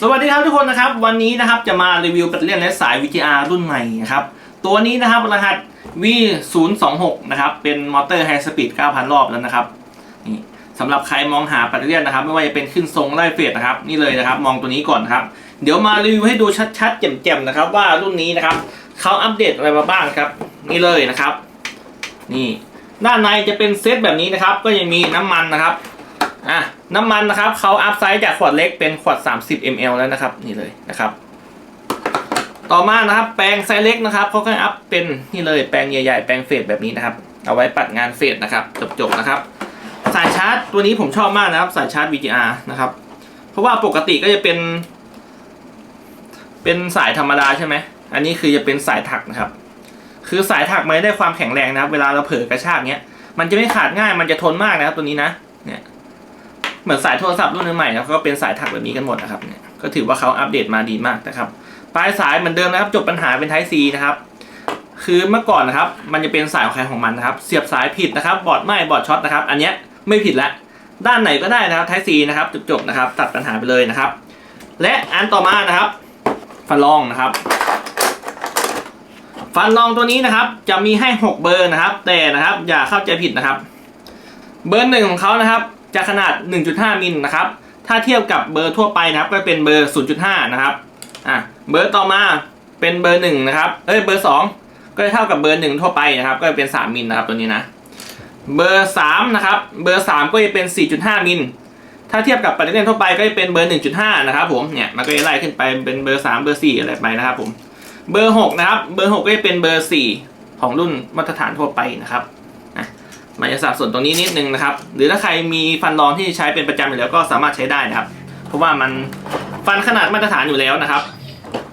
สวัสดีครับทุกคนนะครับ วันนี้นะครับจะมารีวิวแบตเตอรี่และสาย VGR รุ่นใหม่นะครับ ตัวนี้นะครับรหัส V026 นะครับ เป็นมอเตอร์ไฮสปีด 9,000 รอบแล้วนะครับนี่สำหรับใครมองหาแบตเตอรี่นะครับ ไม่ว่าจะเป็นขึ้นทรงไล่เฟสนะครับ นี่เลยนะครับ มองตัวนี้ก่อนนครับ เดี๋ยวมารีวิวให้ดูชัดๆแจ่มๆนะครับ ว่ารุ่นนี้นะครับเขาอัปเดตอะไรมาบ้างครับ นี่เลยนะครับ นี่ด้านในจะเป็นเซตแบบนี้นะครับ ก็ยังมีน้ำมันนะครับ อะน้ำมันนะครับเขาอัพไซส์จากขวดเล็กเป็นขวด 30 ml แล้วนะครับ นี่เลยนะครับ ต่อมานะครับ แปรงไซส์เล็กนะครับเขาก็อัพเป็นนี่เลยแปรงใหญ่ๆแปรงเฟดแบบนี้นะครับ เอาไว้ปัดงานเฟดนะครับจบๆนะครับ สายชาร์จตัวนี้ผมชอบมากนะครับ สายชาร์จ VGR นะครับ เพราะว่าปกติก็จะเป็น เป็นสายธรรมดาใช่ไหมอันนี้คือจะเป็นสายถักนะครับ คือสายถักมันได้ความแข็งแรงนะครับ เวลาเราเผลอกระชากเนี้ย มันจะไม่ขาดง่ายมันจะทนมากนะครับตัวนี้นะเนี่ย เหมือนสายโทรศัพท์รุ่นใหม่นะครับก็เป็นสายถักแบบนี้กันหมดนะครับเนี่ยก็ถือว่าเขาอัปเดตมาดีมากนะครับปลายสายเหมือนเดิมนะครับ จบปัญหาเป็น Type C นะครับคือเมื่อก่อนนะครับ มันจะเป็นสายของใครของมันนะครับ เสียบสายผิดนะครับ บอร์ดไหม้บอร์ดช็อตนะครับ อันเนี้ยไม่ผิดละด้านไหนก็ได้นะครับ Type C นะครับจบๆนะครับ ตัดปัญหาไปเลยนะครับ และอันต่อมานะครับฟันรองนะครับ ฟันรองตัวนี้นะครับ จะมีให้ 6 เบอร์นะครับ แต่นะครับอย่าเข้าใจผิดนะครับ เบอร์หนึ่งของเขานะครับ จะขนาด 1.5 มิลนะครับ ถ้าเทียบกับเบอร์ทั่วไปนะครับ ก็เป็นเบอร์ 0.5 นะครับ อะ เบอร์ต่อมาเป็นเบอร์หนึ่งนะครับ เอ้ย เบอร์สองก็จะเท่ากับเบอร์หนึ่งทั่วไปนะครับ ก็จะเป็น 3มิลนะครับตัวนี้นะ เบอร์สามนะครับ เบอร์สามก็จะเป็น 4.5มิล ถ้าเทียบกับปัตเตอร์ทั่วไปก็จะเป็นเบอร์ 1.5 นะครับผม เนี่ย มันก็จะไล่ขึ้นไปเป็นเบอร์3เบอร์4อะไรไปนะครับผม เบอร์6นะครับ เบอร์6ก็จะเป็นเบอร์4ของรุ่นมาตรฐานทั่วไปนะครับ มันจะสับสนตรงนี้นิดนึงนะครับ หรือถ้าใครมีฟันรองที่ใช้เป็นประจำอยู่แล้วก็สามารถใช้ได้นะครับ เพราะว่ามันฟันขนาดมาตรฐานอยู่แล้วนะครับ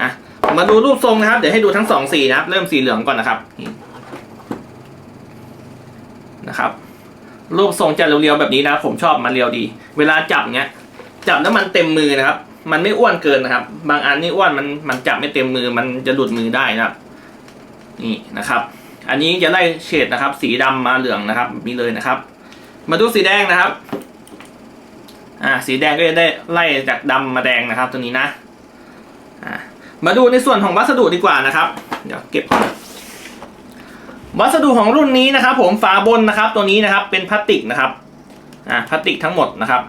อะมาดูรูปทรงนะครับ เดี๋ยวให้ดูทั้งสองสีนะครับ เริ่มสีเหลืองก่อนนะครับนี่นะครับ รูปทรงจะเรียวๆแบบนี้นะผมชอบมันเรียวดี เวลาจับเนี้ย จับแล้วมันเต็มมือนะครับ มันไม่อ้วนเกินนะครับ บางอันนี่อ้วนมันมันจับไม่เต็มมือ มันจะหลุดมือได้นะครับ นี่นะครับ อันนี้จะไล่เฉดนะครับ สีดำมาเหลืองนะครับแบบนี้เลยนะครับ มาดูสีแดงนะครับ อ่า สีแดงก็จะได้ไล่จากดำมาแดงนะครับ ตัวนี้นะ อ่า มาดูในส่วนของวัสดุดีกว่านะครับ เดี๋ยวเก็บก่อนวัสดุของรุ่นนี้นะครับ ผมฝาบนนะครับ ตัวนี้นะครับ เป็นพลาสติกนะครับ อ่าพลาสติกทั้งหมดนะครับ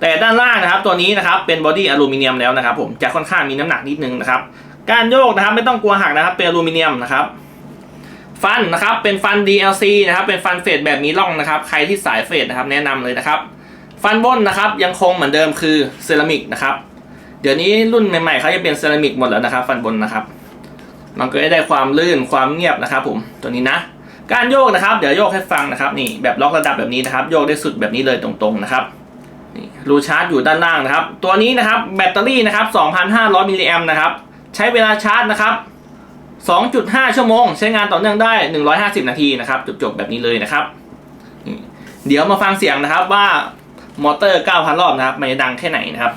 แต่ด้านล่างนะครับตัวนี้นะครับเป็นบอดี้อลูมิเนียมแล้วนะครับ ผมจะค่อนข้างมีน้ำหนักนิดนึงนะครับ การโยกนะครับ ไม่ต้องกลัวหักนะครับ เป็นอลูมิเนียมนะครับ ฟันนะครับ เป็นฟัน DLC นะครับ เป็นฟันเฟดแบบมีร่องนะครับ ใครที่สายเฟดนะครับ แนะนำเลยนะครับ ฟันบนนะครับ ยังคงเหมือนเดิมคือเซรามิกนะครับ เดี๋ยวนี้รุ่นใหม่ๆเขาจะเป็นเซรามิกหมดแล้วนะครับ ฟันบนนะครับ มันก็จะได้ความลื่นความเงียบนะครับ ผม ตัวนี้นะ การโยกนะครับ เดี๋ยวโยกให้ฟังนะครับ นี่แบบล็อกระดับแบบนี้นะครับ โยกได้สุดแบบนี้เลยตรงๆนะครับนี่รูชาร์จอยู่ด้านล่างนะครับ ตัวนี้นะครับแบตเตอรี่นะครับ 2,500 มิลลิแอมนะครับ ใช้เวลาชาร์จนะครับ 2.5 ชั่วโมง ใช้งานต่อเนื่องได้ 150 นาทีนะครับจบๆแบบนี้เลยนะครับ เดี๋ยวมาฟังเสียงนะครับว่ามอเตอร์ 9,000 รอบนะครับ มันจะดังแค่ไหนนะครับ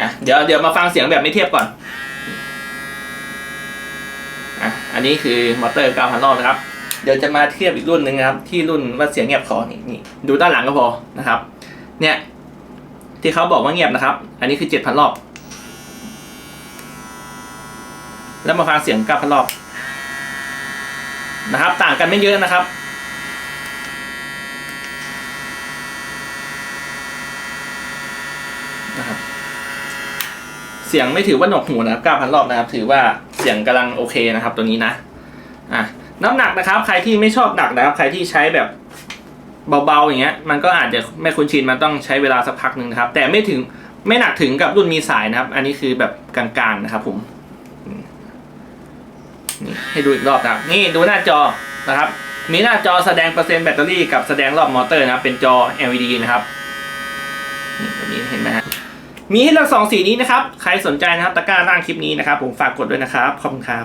อะเดี๋ยวเดี๋ยวมาฟังเสียงแบบไม่เทียบก่อนอะอันนี้คือมอเตอร์ 9,000 รอบนะครับ เดี๋ยวจะมาเทียบอีกรุ่นหนึ่งนะครับ ที่รุ่นว่าเสียงเงียบคอนี่นี่ดูด้านหลังก็พอนะครับ เนี่ยที่เขาบอกว่าเงียบนะครับ อันนี้คือ 7,000 รอบ แล้วมาฟังเสียง9พันรอบนะครับ ต่างกันไม่เยอะนะครับ นะครับ เสียงไม่ถือว่าหนวกหูนะครับ9,000รอบนะครับ ถือว่าเสียงกำลังโอเคนะครับ ตัวนี้นะอะน้ำหนักนะครับ ใครที่ไม่ชอบหนักนะครับ ใครที่ใช้แบบเบาๆอย่างเงี้ย มันก็อาจจะไม่คุ้นชินมันต้องใช้เวลาสักพักหนึ่งนะครับ แต่ไม่ถึงไม่หนักถึงกับรุ่นมีสายนะครับ อันนี้คือแบบกลางๆนะครับผม นี่ให้ดูอีกรอบนะครับ นี่ดูหน้าจอนะครับ มีหน้าจอแสดงเปอร์เซ็นต์แบตเตอรี่กับแสดงรอบมอเตอร์นะครับ เป็นจอ LED นะครับนี่แบบนี้เห็นไหมฮะมีให้เลือกสองสีนี้นะครับ ใครสนใจนะครับตะกร้าล่างคลิปนี้นะครับ ผมฝากกดด้วยนะครับ ขอบคุณครับ